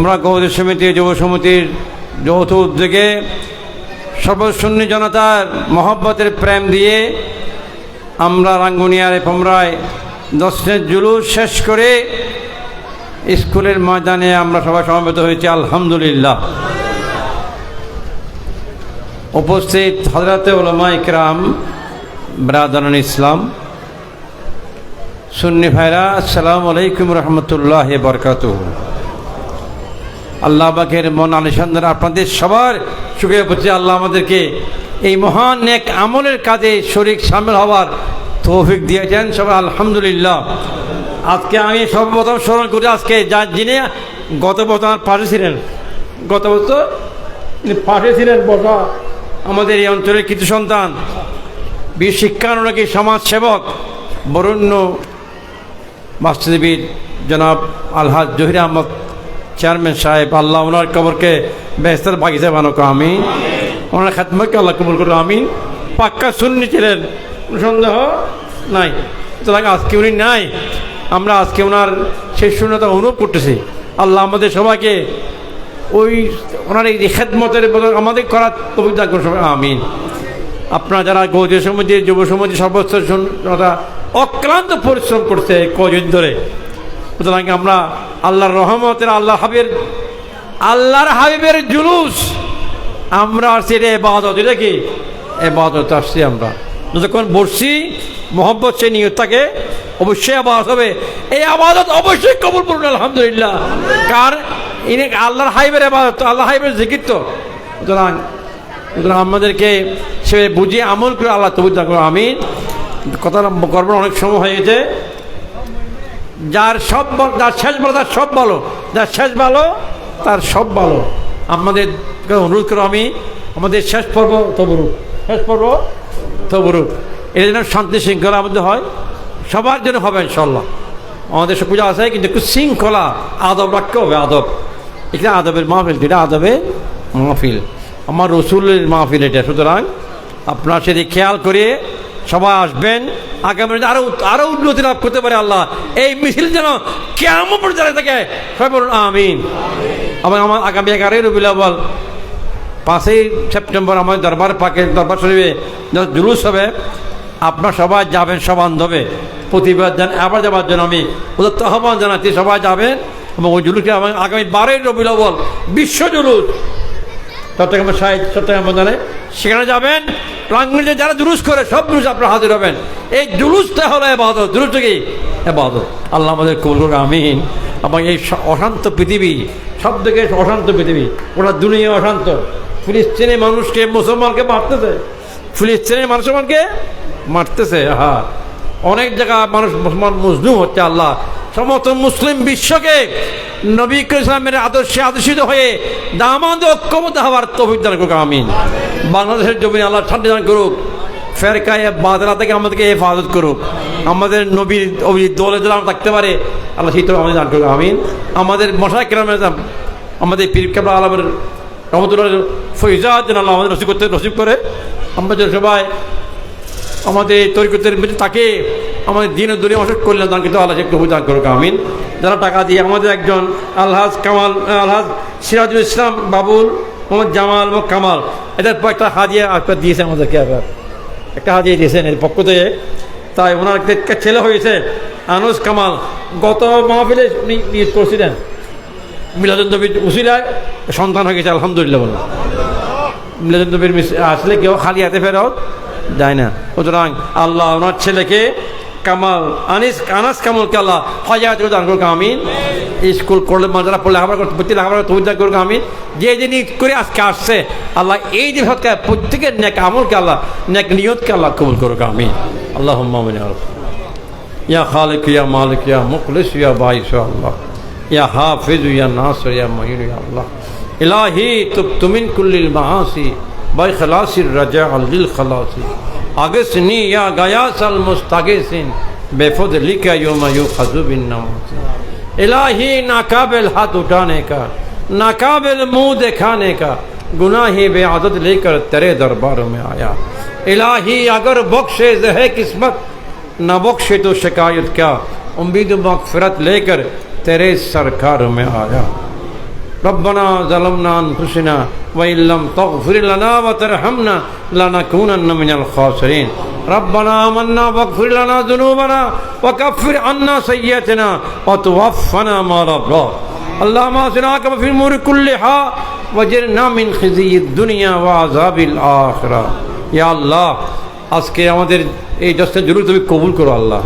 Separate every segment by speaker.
Speaker 1: আমরা গৌরী সমিতি যুব সমিতির যৌথ উদ্যোগে সর্বশূন্য জনতার মহব্বতের প্রেম দিয়ে আমরা রাঙ্গুনিয়ার পমরায় দশের জুলুস শেষ করে স্কুলের ময়দানে আমরা সবাই সমবেত হয়েছি, আলহামদুলিল্লাহ। উপস্থিত হজরতে ওলামা ইকরাম ব্রাদান ইসলাম, সুন্নি ভাইরা, আসসালামু আলাইকুম রহমতুল্লাহ বরকাত আল্লাহ বাকের মন আলিসান্দার আপনাদের সবার সুখে পড়ছে আল্লাহ আমাদেরকে এই মহান এক আমলের কাজে শরিক সামিল হওয়ার তৌফিক দিয়েছেন। সবাই আলহামদুলিল্লাহ। আজকে আমি সর্বপ্রথম স্মরণ করি, আজকে যা যিনি গত বছর আমার পাশে ছিলেন, গত বছর পাশে ছিলেন বসা আমাদের এই অঞ্চলের কিছু সন্তান, বীর শিক্ষানুরাগী সমাজসেবক বরণ্য বাস্তুদেবীর জনাব আলহাজ জহির আহমদ চেয়ারম্যান সাহেব, আল্লাহ ওনার কবরকে বেহস্তার বাগিচা বানাক আমি ওনার খাতমকে আল্লাহ কবুল করো আমি পাক্কা শূন্য ছিলেন সন্দেহ নাই। সুতরাং আজকে উনি নাই। আমরা আজকে ওনার সেই শূন্যতা অনুভব করতেছি। আল্লাহ আমাদের সবাইকে ওই ওনার এই খেদমতের আমাদের করার কবিতা আমিন। আপনারা যারা গৌরী সমিতি যুব সমিতি সর্বোচ্চ অক্লান্ত পরিশ্রম করছে কদিন ধরে সুতরাং আমরা আল্লাহর রহমতের আল্লাহ হাবিবের আল্লাহর হাবিবের জুলুস, আমরা এটা এবাদত, এটা কি? এবাদত আসছি আমরা। যতক্ষণ বসছি মোহাম্মদ সে নিয়ত থাকে, অবশ্যই আবাদত হবে। এই আবাদত অবশ্যই কবুল করুন, আলহামদুলিল্লাহ। কার? ইনি আল্লাহর হাইবের আবাদত আল্লাহ হাইবের জিকির তো। সুতরাং সুতরাং আমাদেরকে সে বুঝিয়ে আমল করে আল্লাহ তবু করো আমি কথা করবার অনেক সময় হয়ে গেছে। যার সব যার শেষ ভালো তার সব ভালো যার শেষ ভালো তার সব ভালো আমাদের অনুরোধ করো আমি, আমাদের শেষ পর্ব তবরুক। শেষ পর্ব তবরুক। এটা যেন শান্তি শৃঙ্খলা আমাদের হয়। সবার জন্য হবে ইনশাল্লাহ আমাদের সব পূজা আছে, কিন্তু একটু শৃঙ্খলা, আদব রাখতে হবে, আদব। এটা আদবের মাহফিল, এটা আদবের মাহফিল। আমার রসুলের মাহফিল এটা। সুতরাং আপনার সেদিকে খেয়াল করে সবাই আসবেন। আগামী আরও আরও উন্নতি লাভ করতে পারে আল্লাহ। এই মিছিল যেন কেমন পর্যায়ে থাকে সবাই বলুন, আমিন। আমার আমার আগামী এগারোই আব্বাল পাঁচই সেপ্টেম্বর আমার দরবার পাকে দরবার শরীফে জুলুস হবে, আপনার সবাই যাবেন সবান্ধবে প্রতিবাদ জান আবার যাবার জন্য আমি ওদের আহ্বান জানাচ্ছি, সবাই যাবেন। এবং ওই জুলুসকে আমার আগামী বারোই আব্বাল বিশ্ব জুলুস। চট্টগ্রাম সাহিত্য চট্টগ্রাম সেখানে যাবেন। রাঙ্গুলিতে যারা জুলুস করে, সব জুলুস আপনারা হাজির হবেন এই জুলুসটা হলো এবাদত। জুলুসটা কি? এবাদত। আল্লাহ আমাদের কবুল আমিন। এবং এই অশান্ত পৃথিবী, সব থেকে অশান্ত পৃথিবী ওরা দুনিয়া অশান্ত। ফিলিস্তিনি মানুষকে, মুসলমানকে মারতেছে। ফিলিস্তিনি মুসলমানকে মারতেছে হ্যাঁ অনেক জায়গা মানুষ মুসলমান মজলুম হচ্ছে, আল্লাহ। সমস্ত মুসলিম বিশ্বকে নবী ইসলামের আদর্শে আদর্শিত হয়ে দামাদ ঐক্যমত হওয়ার দান করুক, আমিন। বাংলাদেশের জমিনে আল্লাহ শান্তি দান করুক। ফেরকায় বাদলা থেকে আমাদেরকে হেফাজত করুক। আমাদের নবীর অভিজিৎ দলে আমরা থাকতে পারে, আল্লাহ সেই তো আমাদের দান করুক, আমিন। আমাদের মশাই কেরামের আমাদের পীর আলমের রহমতুল্লাহ ফৈজাদ, যেন আল্লাহ আমাদের রসিব করতে রসিব করে। আমরা যেন সবাই আমাদের তরিকতের মধ্যে তাকে আমাদের দিন দুনিয়া অসুখ কল্যাণ দান কিন্তু আল্লাহ একটু দান করুক, আমিন। যারা টাকা দিয়ে আমাদের একজন আলহাজ কামাল, আলহাজ সিরাজুল ইসলাম বাবুল মোহাম্মদ জামাল এবং কামাল। এদের একটা হাজিয়া একটা দিয়েছে আমাদেরকে আবার। একটা হাজিয়ে দিয়েছেন এর পক্ষ থেকে। তাই ওনার একটা ছেলে হয়েছে, আনোস কামাল। গত মাহফিলে উনি নিয়োগ করছিলেন। মিলাদুদ্দবির উসিলায় সন্তান হয়ে গেছে, আলহামদুলিল্লাহ বলুন মিলাদুদ্দবির আসলে কেউ খালি হাতে ফেরত যায় না। সুতরাং আল্লাহ ওনার ছেলেকে কামাল, আনিস আনাস কামালকে আল্লাহ করুক, আমিন। স্কুল করলে যারা পড়লে লেখাপড়া করতে, প্রতি লেখাপড়া তুমি দান করুক আমিন যে যে নিয়ত করে আজকে আসছে, আল্লাহ এই যে সৎকার প্রত্যেকের নেক আমলকে আল্লাহ নেক নিয়তকে আল্লাহ কবুল করুক আমিন আল্লাহ ইয়া খালিক, ইয়া মালিক, ইয়া মুখলিস, ইয়া বাইস আল্লাহ। ইয়া হাফিজ, ইয়া নাসর, ইয়া মহিন ইয়া আল্লাহ। ইলাহি তুব তুমিন কুল্লিল মাহাসি বাই খলাসির রাজা আলিল খলাসি। আগসনি ইয়া গায়াস আল মুস্তাগিসিন বেফদ লিকা ইউমা ইউ খাজুবিন নামাসি। الہی ناقابل ہاتھ اٹھانے کا، ناقابل منہ دکھانے کا گناہی بے عادت لے کر تیرے دربار میں آیا۔ الہی اگر بخشے زہ قسمت، نہ بخشے تو شکایت کیا۔ امید و مغفرت لے کر تیرے سرکار میں آیا۔ आया ربنا ظلمنا أنفسنا وإن لم تغفر لنا وترحمنا لنكونن من الخاسرين ربنا آمنا واغفر لنا ذنوبنا وكفر عنا سيئاتنا وتوفنا مع الأبرار اللهم اصلحك في الامور كلها وجرنا من خزي الدنيا وعذاب الاخره يا الله আজকে আমাদের এই দশটা জরুরি তুমি কবুল করো আল্লাহ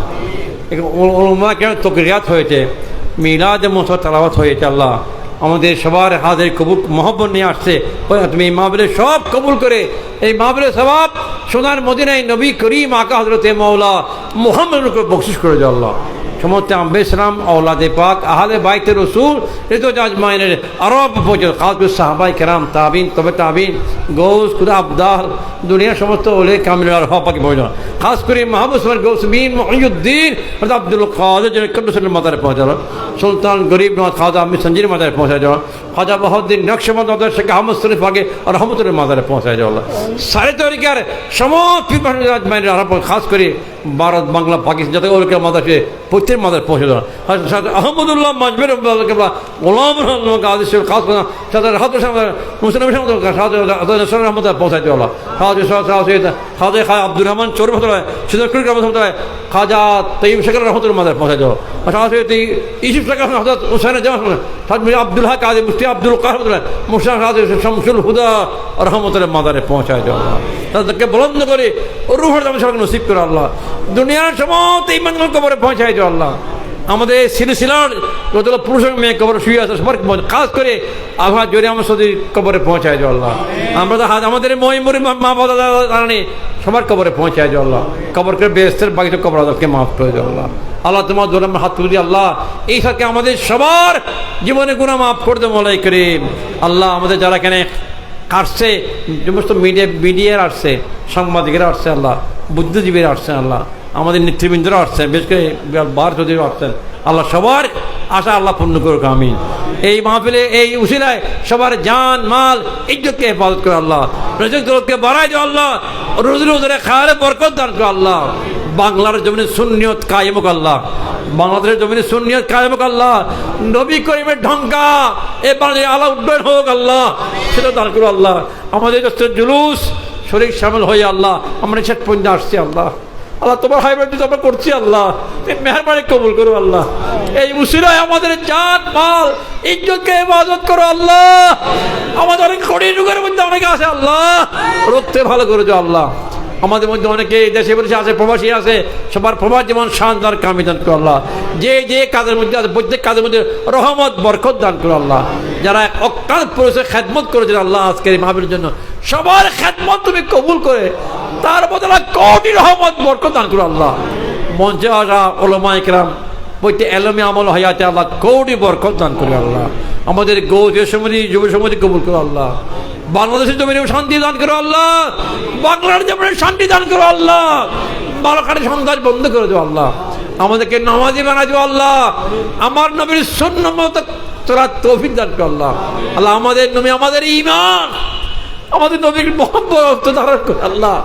Speaker 1: ওলমা কেন তকরিয়াত হয়েছে মিলাদ মতো তালাবাত হয়েছে আল্লাহ আমাদের সবার হাতের কবুল, মহব্বত নিয়ে আসছে। তুমি এই মাহবিলের সব কবুল করে এই মাহবিলের স্বভাব সোনার মদিনায় নবী করিম আকা হজরতে মৌলা মোহাম্মদ বকশিস করে দাও আল্লাহ। সমস্ত আম্বেসরাম ওলাদে পাক, আহলে বাইতে রসুল ঋতু জাজমাইনের আরব পর্যন্ত খাসবুল সাহাবাই কেরাম, তাবিন, তবে তাবিন, গৌস, খুদা আবদাল দুনিয়ার সমস্ত ওলে কামিলার হপাকে প্রয়োজন খাস করে মাহবুব সমান গৌস বিন মহিউদ্দিন আব্দুল কাদের জন্য কন্ডসের মাদারে পৌঁছালো। সুলতান গরিব নওয়াজ খাজা আমি সঞ্জির পৌঁছায় যাওয়া খাজা বাহাউদ্দিন নকশমদ মাদার শেখ আহমদ আগে রহমতুল্লাহ মাদারে পৌঁছায় যাওয়া সাড়ে তরিকার সমস্ত খাস করে ভারত বাংলা পাকিস্তান যাতে ওরকম মাদারে প্রত্যেক মাদার পৌঁছে দেওয়া আহমদুল্লাহ মাজবের গোলাম আদেশ খাস মুসলিম পৌঁছায় দেওয়া খাজা খা আব্দুর রহমান চোর রহমতুল্লাহ খাজা তৈব শেখর রহমতুল্লাহ মাদার পৌঁছায় দেওয়া ইসুফ শেখ হজরত হুসাইন জামা আব্দুল হক কাজী মুফতি আব্দুল শামসুল হুদা রহমতুল্লাহ মাদারে পৌঁছায় দেওয়া তাদেরকে বলন্দ করে নসিব করে আল্লাহ। দুনিয়ার সমস্ত ইমানগুলো কবরে পৌঁছায় দেওয়া আল্লাহ। আমাদের সিলসিলার যতগুলো পুরুষ মেয়ে কবরে শুয়ে আছে, সবার কাজ করে আঘাত জোরে আমার সাথে কবরে পৌঁছায় যাও আল্লাহ। আমরা তো হাত, আমাদের মই মরি মা বাবা কারণে সবার কবরে পৌঁছায় যাও আল্লাহ। কবর করে বেস্তের বাকি কবর আদালকে মাফ করে যাও আল্লাহ। আল্লাহ তোমার দোর হাত তুলি আল্লাহ, এই সাথে আমাদের সবার জীবনে গুণা মাফ করে দেবো মলাই করিম। আল্লাহ আমাদের যারা এখানে আসছে, সমস্ত মিডিয়া মিডিয়ার আসছে, সাংবাদিকেরা আসছে, আল্লাহ, বুদ্ধিজীবীরা আসছে, আল্লাহ, আমাদের নেতৃবৃন্দরা আসছেন বিশেষ করে বার চৌধুরী আসছেন। আল্লাহ সবার আশা আল্লাহ পূর্ণ করুক আমি এই মাহফিলে, এই উশিলায় সবার জান, মাল, ইজ্জতকে হেফাজত করে, আল্লাহ। রজককে বাড়াই দাও, আল্লাহ। রোজ রোজরে খায়ালে বরকত দান করে, আল্লাহ। বাংলার জমিনে শূন্যত কায়েমক আল্লাহ। বাংলাদেশের জমিনে শূন্যত কায়েমক আল্লাহ। নবী করিমের ঢঙ্কা এ বাংলাদেশ আল্লাহ উড্ডয়ন হোক আল্লাহ, সেটা দান করো আল্লাহ। আমাদের যত জুলুস শরীর সামিল হয়ে আল্লাহ। আমরা শেষ পর্যন্ত আসছি আল্লাহ। আল্লাহ তোমার হাইব্রিড আমরা করছি আল্লাহ। মেহরবানি কবুল করো আল্লাহ। এই মুসিরায় আমাদের জান মাল, ইজ্জতকে হেফাজত করো আল্লাহ। আমাদের অনেক কঠিন যুগের মধ্যে অনেকে আছে আল্লাহ। রক্তে ভালো করেছ আল্লাহ। আমাদের মধ্যে অনেকে দেশে বিদেশে আছে, প্রবাসী আছে, সবার প্রবাস যেমন শানদার কামিদান করো আল্লাহ। যে যে কাজের মধ্যে আছে, প্রত্যেক কাজের মধ্যে রহমত, বরকত দান করো আল্লাহ। যারা অকাল পুরুষে খেদমত করেছেন আল্লাহ আজকের এই মাহবির জন্য। সবার খেদমত তুমি কবুল করে, তার বদলা কোটি রহমত, বরকত দান করো আল্লাহ। মঞ্চে আসা ওলমা ইকরাম প্রত্যেক এলমে আমল হয়াতে আল্লাহ কোটি বরকত দান করে আল্লাহ। আমাদের গৌজ সমিতি যুব সমিতি কবুল করো আল্লাহ। বাংলাদেশের জমিনে শান্তি দান করো আল্লাহ। বাংলার জমিনে শান্তি দান করো আল্লাহ। বালকারে সন্ত্রাস বন্ধ করে দেবো আল্লাহ। আমাদেরকে নামাজি বানা দেবো আল্লাহ। আমার নবীর শূন্য মত তোরা তৌফিক দান করো আল্লাহ। আল্লাহ, আমাদের নবী আমাদের ইমান আমাদের নবীর মহব্বত ধারণ করে আল্লাহ।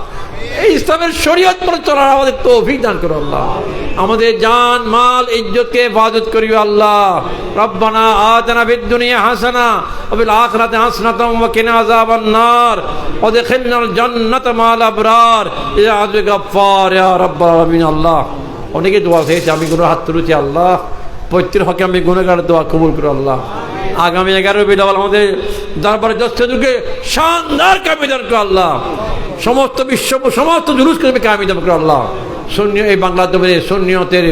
Speaker 1: এই ইসলামের শরীয়ত পরে চলার আমাদের তৌফিক দান করো আল্লাহ। আমাদের জান, মাল, ইজ্জতকে হেফাজত করিও আল্লাহ। রব্বানা আতানা ফিদ দুনিয়া হাসানা ওয়া ফিল আখিরাতি হাসানাতাও ওয়া কিনা আযাবান নার। ওয়া দিখিলনাল জান্নাতা মাল আবরার। ইয়া আযু গফফার, ইয়া রাব্বাল আলামিন, আল্লাহ। অনেকে দোয়া চেয়েছে, আমি কোনো হাত তুলেছি, আল্লাহ। প্রত্যেক হকে আমি গুণগার দোয়া কবুল করো, আল্লাহ। আগামী এগারো বিডাল আমাদের দরবারে দশটা যুগে শানদার কামিদান করো আল্লাহ। সমস্ত বিশ্ব, সমস্ত জুলুসকে তুমি কামিয়ে দেবো আল্লাহ সৈন্য এই বাংলাদেশের সৈন্যতের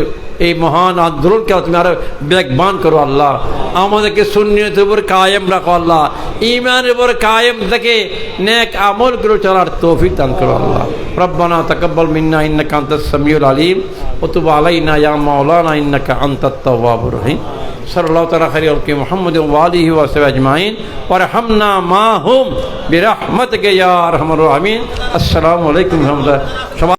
Speaker 1: এই মহান আন্দোলনকে তুমি আরও বেগবান করো, আল্লাহ। আমাদেরকে সৈন্যতের উপর কায়েম রাখো, আল্লাহ। ইমানের উপর কায়েম থেকে নেক আমল করে চলার তৌফিক দান করো, আল্লাহ। রব্বানা তাকাব্বাল মিন্না, ইন্নাকা আনতাস সামিউল আলিম। ওয়া তুব আলাইনা, ইয়া মাওলানা, ইন্নাকা আনতাত তাওয়াবুর রহিম। صلى الله تعالى خير اور محمد وآله وصحبه أجمعين. اجمعین ورحمنا ماہم برحمت کے یا رحم الرحمین السلام عليكم ورحمة الله.